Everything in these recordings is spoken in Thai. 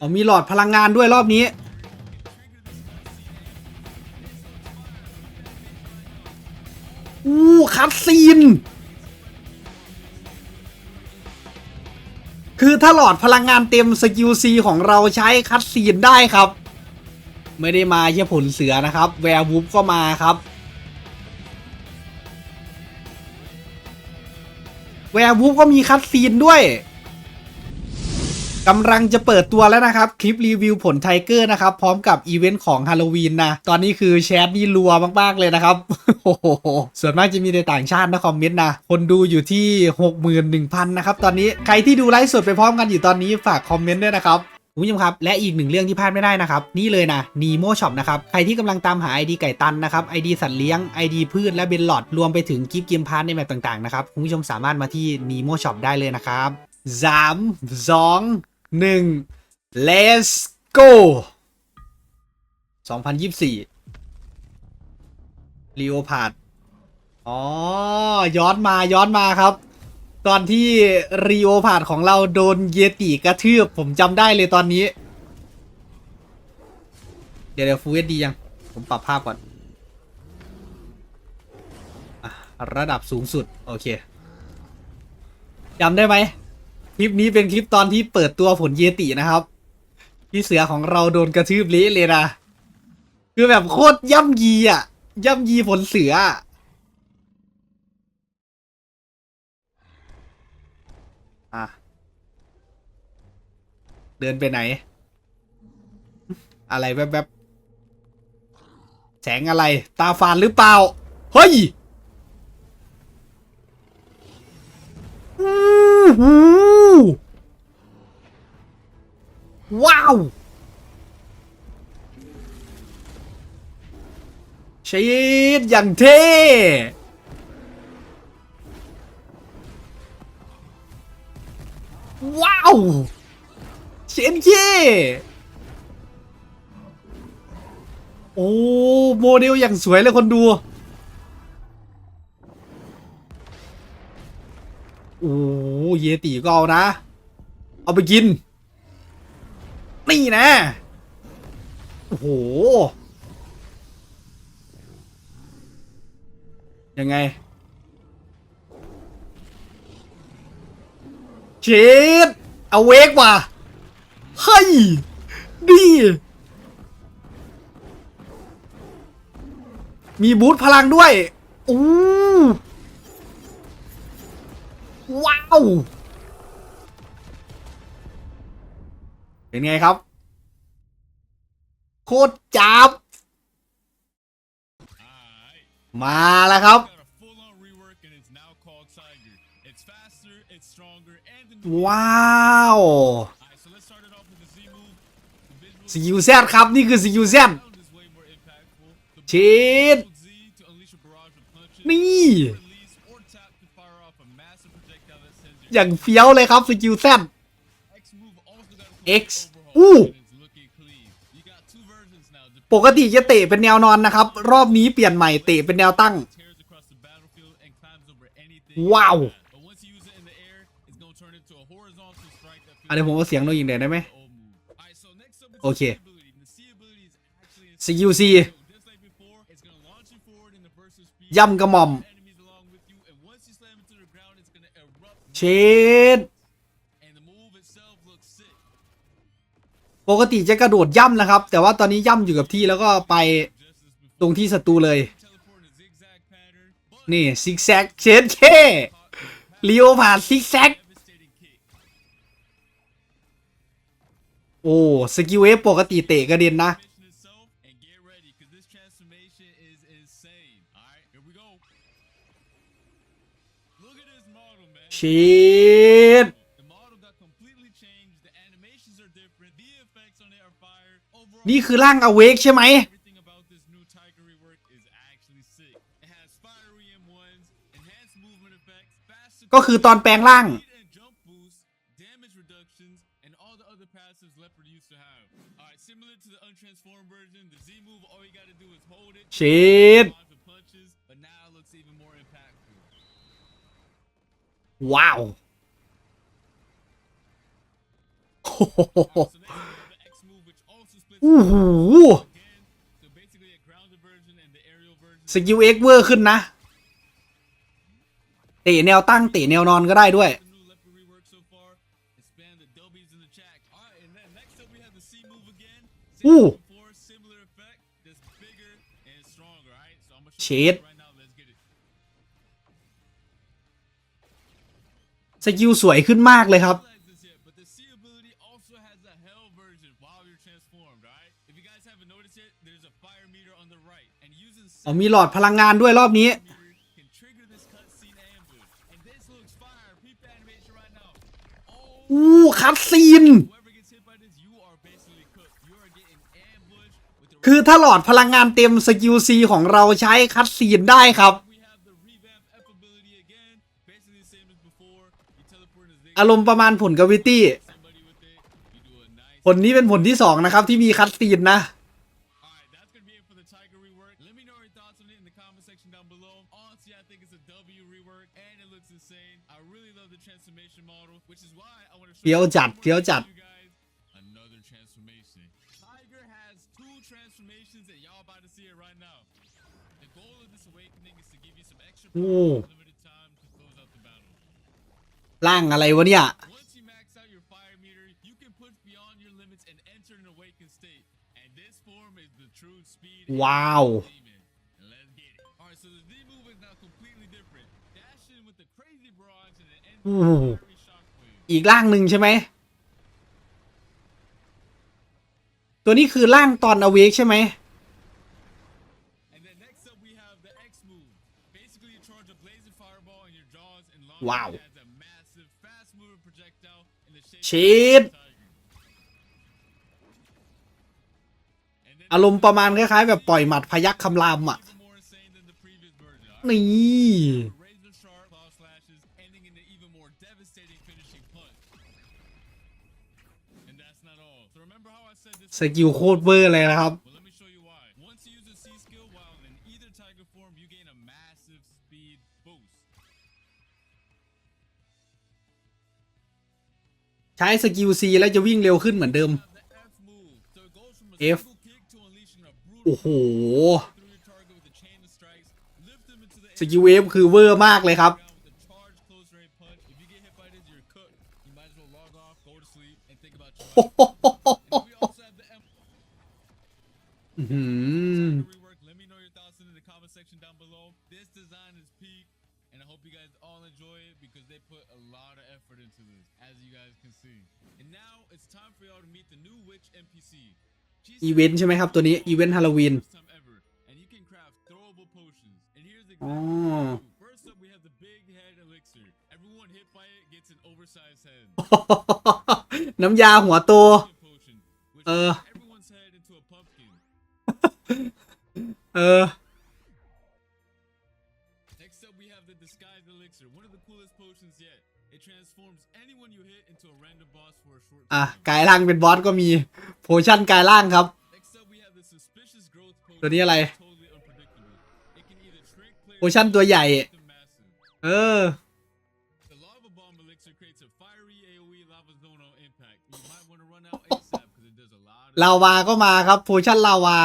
อ๋อมีหลอดพลังงานด้วยรอบนี้ อู้คัดซีน คือถ้าหลอดพลังงานเต็มสกิลซีของเราใช้คัดซีนได้ครับ ไม่ได้มาแค่ผลเสือนะครับ แวร์วูฟก็มาครับ แวร์วูฟก็มีคัดซีนด้วย กำลังจะเปิดตัวแล้วนะครับ คลิปรีวิวผลไทเกอร์นะครับ พร้อมกับอีเวนต์ของฮาโลวีนนะ ตอนนี้คือแชทนี่รัวมาก ๆ เลยนะครับ โอ้โห ส่วนมากจะมีในต่างชาตินะคอมเมนต์นะ คนดูอยู่ที่ 61,000 นะครับ ตอนนี้ใครที่ดูไลฟ์สดไปพร้อมกันอยู่ตอนนี้ฝากคอมเมนต์ด้วยนะครับคุณผู้ชมครับ และอีกหนึ่งเรื่องที่พลาดไม่ได้นะครับ นี่เลยนะ Nemo Shop นะครับ ใครที่กำลังตามหา ID ไก่ตันนะครับ ID สัตว์เลี้ยง ID พืชและเบนหลอด รวมไปถึงกิฟต์เกมพาร์ทในแบบต่าง ๆ นะครับ คุณผู้ชมสามารถมาที่ Nemo Shop ได้เลยนะครับ 3 2 1 let's go 2024 l ีโอพาดอ๋อ ย้อนมาย้อนมาครับ ตอนที่รีโอพาดของเราโดนเยติกระทืบ ผมจำได้เลยตอนนี้ เดี๋ยวเดี๋ยวฟูเอสดียัง ผมปรับภาพก่อนอระดับสูงสุด โอเคจำได้ไหม คลิปนี้เป็นคลิปตอนที่เปิดตัวผลเยตินะครับ พี่เสือของเราโดนกระทืบเละเลยนะ คือแบบโคตรย่ำยีอะ ย่ำยีผลเสือ อะ เดินไปไหน อะไรแวบๆ แสงอะไร ตาฟานหรือเปล่า เฮ้ยอู้หูว้าวชีดอย่างเท่ว้าวเชนเย่โอ้โมเดลอย่างสวยเลยคนดูโอ้เยติก็เอานะ เอาไปกิน นี่นะ โอ้โห ยังไงเชดเอาเวกว่ะเฮ้ย ดี มีบูทพลังด้วย อู้ ว้าว เป็นไงครับ โคตรจับ มาแล้วครับ ว้าวซีอูแซดครับ นี่คือซีอูแซเชิดนี่อย่างเฟี้ยวเลยครับสกิลแซด x อู้ปกติจะเตะเป็นแนวนอนนะครับ รอบนี้เปลี่ยนใหม่เตะเป็นแนวตั้ง ว้าวอะไรผมเอาเสียงนกยิงเดได้ไหมโอเคสกิลซียำกระหม่อม เชด ปกติจะกระโดดย่ำนะครับ แต่ว่าตอนนี้ย่ำอยู่กับที่แล้วก็ไปตรงที่ศัตรูเลย นี่ซิกแซกเชดเคลีโอผ่านซิกแซกโอ้สกิลเวฟปกติเตะกระเด็นนะ transformation itself นี่คือร่างอเวกใช่ไหม everything about this new Tiger rework is actually sick. It has fiery M1s, enhanced movement effects, faster ก็คือตอนแปลงร่าง speed and jump boosts, damage reductions, and all the other passives Leopard used to have. Alright, similar to the untransformed version, the Z move, all you gotta do is hold it. เชด block the punches, but now it looks even more impactful. ว้าว aerial version. สกิลเอ็กเวอร์ขึ้นนะ เตะแนวตั้งเตะแนวนอนก็ได้ด้วย The new leopard rework so far. Expand the W's in the jack. Alright, and then next up we have the C move again. Same Ooh. as before, similar effect, just bigger and stronger, alright? So I'm gonna show Shit. you right now. Let's get it. สกิลสวยขึ้นมากเลยครับ อ๋อมีหลอดพลังงานด้วยรอบนี้ อู้คัดซีน คือถ้าหลอดพลังงานเต็มสกิลซีของเราใช้คัดซีนได้ครับ อารมณ์ประมาณผลกาวิตี้ ผลนี้เป็นผลที่สองนะครับที่มีคัดซีนนะ เฟี้ยวจัด one more เฟี้ยว thing จัด to you guys. Another transformation. Tiger has two transformations and y'all about to see it right now. The goal of this awakening is to give you some extra power Ooh. for limited time to close out the battle. ร่างอะไรวะเนี่ย Once you max out your fire meter, you can push beyond your limits and enter an awakened state. And this form is the true speed. and Wow. demon. Let's get it. Alright, so the Z อีกร่างหนึ่งใช่ไหม ตัวนี้คือร่างตอนอเวกใช่ไหม ว้าวชีดอารมณ์ประมาณคล้ายๆแบบปล่อยหมัดพยักคำรามอะ นี่ slashes, ending in an even more devastating finishing punch. And that's not all. So remember how I said this? สกิลโคตรเวอร์เลยนะครับ Well, let me show you why. Once you use the C skill while in either tiger form, you gain a massive speed boost. ใช้สกิลซีแล้วจะวิ่งเร็วขึ้นเหมือนเดิม You have the F move, so it goes from a F. single kick to unleashing a brutal โอ้โห through your target with a chain of strikes, lift them into the สกิลเวฟคือเวอร์มากเลยครับ rework. Let me know your thoughts in the comment section down below. This design is peak, and I hope you guys all enjoy it because they put a lot of effort into this, as you guys can see. And now it's time for y'all to meet the new witch NPC. She's อีเวนต์ใช่ไหมครับตัวนี้ อีเวนต์ฮาโลวีน first time ever, and you can craft throwable potions. And here's the Oh. First up, we have the big head elixir. Everyone hit by it gets an oversized head. น้ำยาหัวโต Pumpkin potion, which Uh. turns everyone's head into a pumpkin. เออ Next up, we have the disguised elixir, one of the coolest potions yet. It transforms anyone you hit into a random boss for a short อะ time. กายร่างเป็นบอสก็มีโพชั่นกายร่างครับ Next up, we have the suspicious growth potion. ตัวนี้อะไร โอชั่นตัวใหญ่ เออ ลาวาก็มาครับโพชั่นลาวา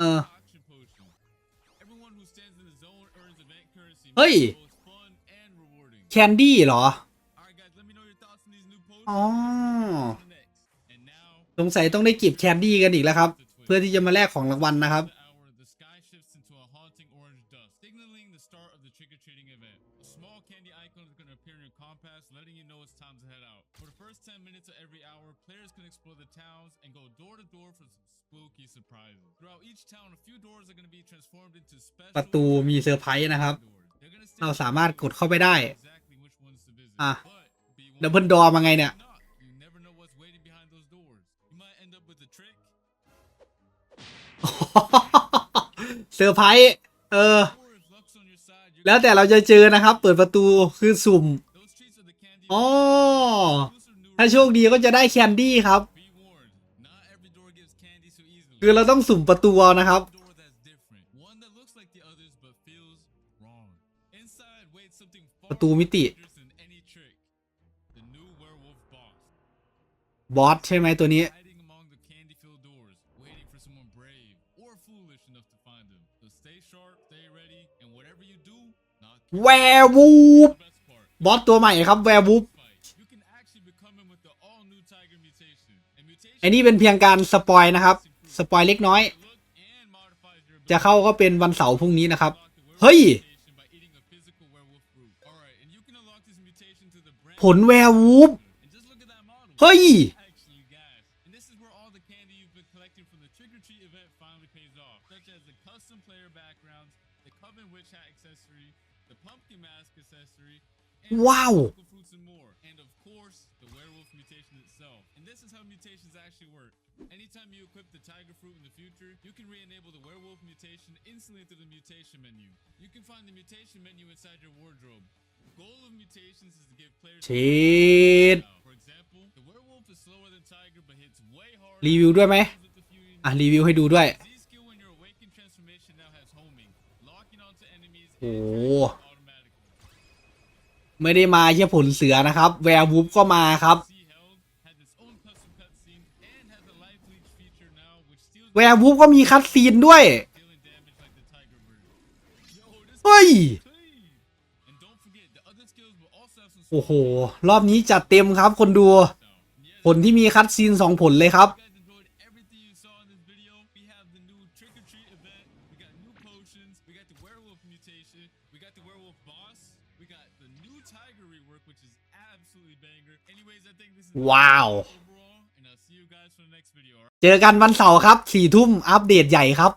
เออ เฮ้ย แคนดี้เหรอ อ๋อ สงสัยต้องได้เก็บแคนดี้กันอีกแล้วครับ เพื่อที่จะมาแลกของรางวัลนะครับ trick-or-treating event. A small candy icon is going to appear in your compass, letting you know it's time to head out. For the first 10 minutes of every hour, players can explore the towns and go door to door for some spooky surprises. Throughout each town, a few doors are going to be transformed into special ประตูมีเซอร์ไพรส์นะครับ doors. They're gonna stay เราสามารถกดเข้าไปได้ exactly which ones to visit. Ah. But be ดับเบิลดอมาไงเนี่ย not. You never know what's waiting behind those doors. You might end up with a trick เซอร์ไพรส์เออ แล้วแต่เราจะเจอนะครับ เปิดประตูคือสุ่มอ๋อถ้าโชคดีก็จะได้แคนดี้ครับ คือเราต้องสุ่มประตูนะครับ ประตูมิติ บอสใช่ไหมตัวนี้ แวร์วูฟบอสตัวใหม่ครับแวร์วูบอันนี้เป็นเพียงการสปอยนะครับ สปอยเล็กน้อย จะเข้าก็เป็นวันเสาร์พรุ่งนี้นะครับ เฮ้ย ผลแวร์วูฟเฮ้ย the Pumpkin Mask accessory, and Wow. tropical fruits and more. And of course, the werewolf mutation itself. And this is how mutations actually work. Anytime you equip the tiger fruit in the future, you can re-enable the werewolf mutation instantly through the mutation menu. You can find the mutation menu inside your wardrobe. The goal of mutations is to give players เชด for example, the werewolf is slower than tiger but hits way harder. รีวิวด้วยไหม with the few อ่ะ รีวิวให้ดูด้วย โอ้ไม่ได้มาเช่ผลเสือนะครับ แวร์วูฟก็มาครับ แวร์วูฟก็มีคัตซีนด้วย เฮ้ย โอ้โห รอบนี้จัดเต็มครับคนดู ผลที่มีคัตซีนสองผลเลยครับ video. All right? เจอกันวันเสาร์ครับสี่ทุ่มอัปเดตใหญ่ครับ